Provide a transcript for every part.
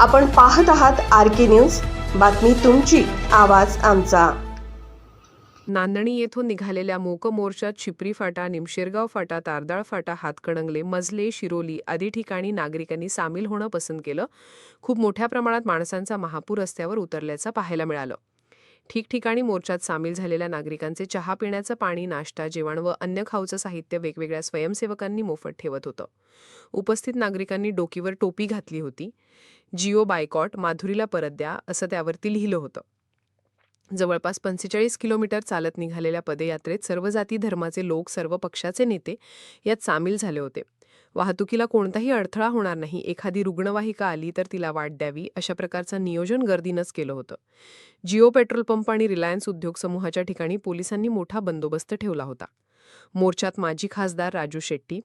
आपण पाहत आहात आर के न्यूज. बातमी तुमची आवाज आमचा. नांदणी येथून निघालेल्या मूक मोर्चात शिपरी फाटा निमशेरगाव फाटा तारदाळ फाटा हातकणंगले मजले शिरोली आदी ठिकाणी नागरिकांनी सामील होणं पसंत केलं. खूप मोठ्या प्रमाणात माणसांचा महापूर रस्त्यावर उतरल्याचं पाहायला मिळालं. ठिकठिकाणी मोर्चात सामील झालेल्या नागरिकांचे चहा पिण्याचं पाणी नाश्ता जेवण व अन्य खाऊचं साहित्य वेगवेगळ्या स्वयंसेवकांनी मोफत ठेवत होतं. उपस्थित नागरिकांनी डोकीवर टोपी घातली होती. जिओ बायकॉट माधुरीला परत द्या असं त्यावरती लिहिलं होतं. जवळपास पंचेचाळीस किलोमीटर चालत निघालेल्या पदयात्रेत सर्व जाती धर्माचे लोक सर्व पक्षाचे नेते यात सामील झाले होते. वाहतुकीला कोणताही अडथळा होणार नाही एखादी रुग्णवाहिका आली तर तिला वाट द्यावी अशा प्रकारचं नियोजन गर्दीनंच केलं होतं. जिओ पेट्रोल पंप आणि रिलायन्स उद्योग समूहाच्या ठिकाणी पोलिसांनी मोठा बंदोबस्त ठेवला होता. मोर्चात माजी खासदार राजू शेट्टी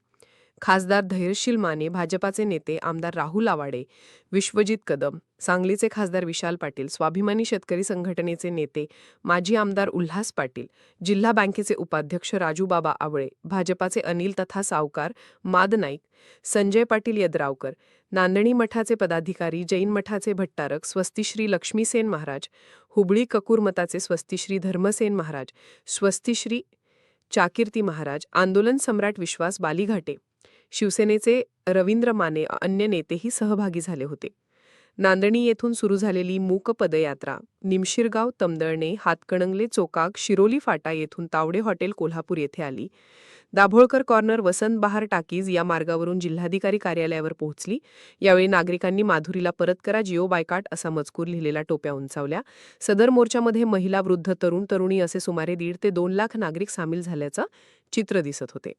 खासदार धैर्यशील माने भाजपाचे नेते आमदार राहुल आवाडे विश्वजित कदम सांगलीचे खासदार विशाल पाटील स्वाभिमानी शेतकरी संघटनेचे नेते माजी आमदार उल्हास पाटील जिल्हा बँकेचे उपाध्यक्ष राजूबाबा आवळे भाजपाचे अनिल तथा सावकार माद नाईक संजय पाटील यद्रावकर नांदणी मठाचे पदाधिकारी जैन मठाचे भट्टारक स्वस्तिश्री लक्ष्मीसेन महाराज हुबळी कपूर मताचे स्वस्तिश्री धर्मसेन महाराज स्वस्तिश्री चाकीर्ती महाराज आंदोलन सम्राट विश्वास बालीघाटे शिवसेनेचे रवींद्र माने अन्य नेतेही सहभागी झाले होते. नांदणी येथून सुरू झालेली मूक पदयात्रा निमशिरगाव तमदळणे हातकणंगले चोकाक शिरोली फाटा येथून तावडे हॉटेल कोल्हापूर येथे आली. दाभोळकर कॉर्नर वसंत बहार टाकीज या मार्गावरून जिल्हाधिकारी कार्यालयावर पोहोचली. यावेळी नागरिकांनी माधुरीला परत करा जिओ बायकाट असा मजकूर लिहिलेला टोप्या उंचावल्या. सदर मोर्चामध्ये महिला वृद्ध तरुण तरुणी असे सुमारे दीड ते दोन लाख नागरिक सामील झाल्याचं चित्र दिसत होते.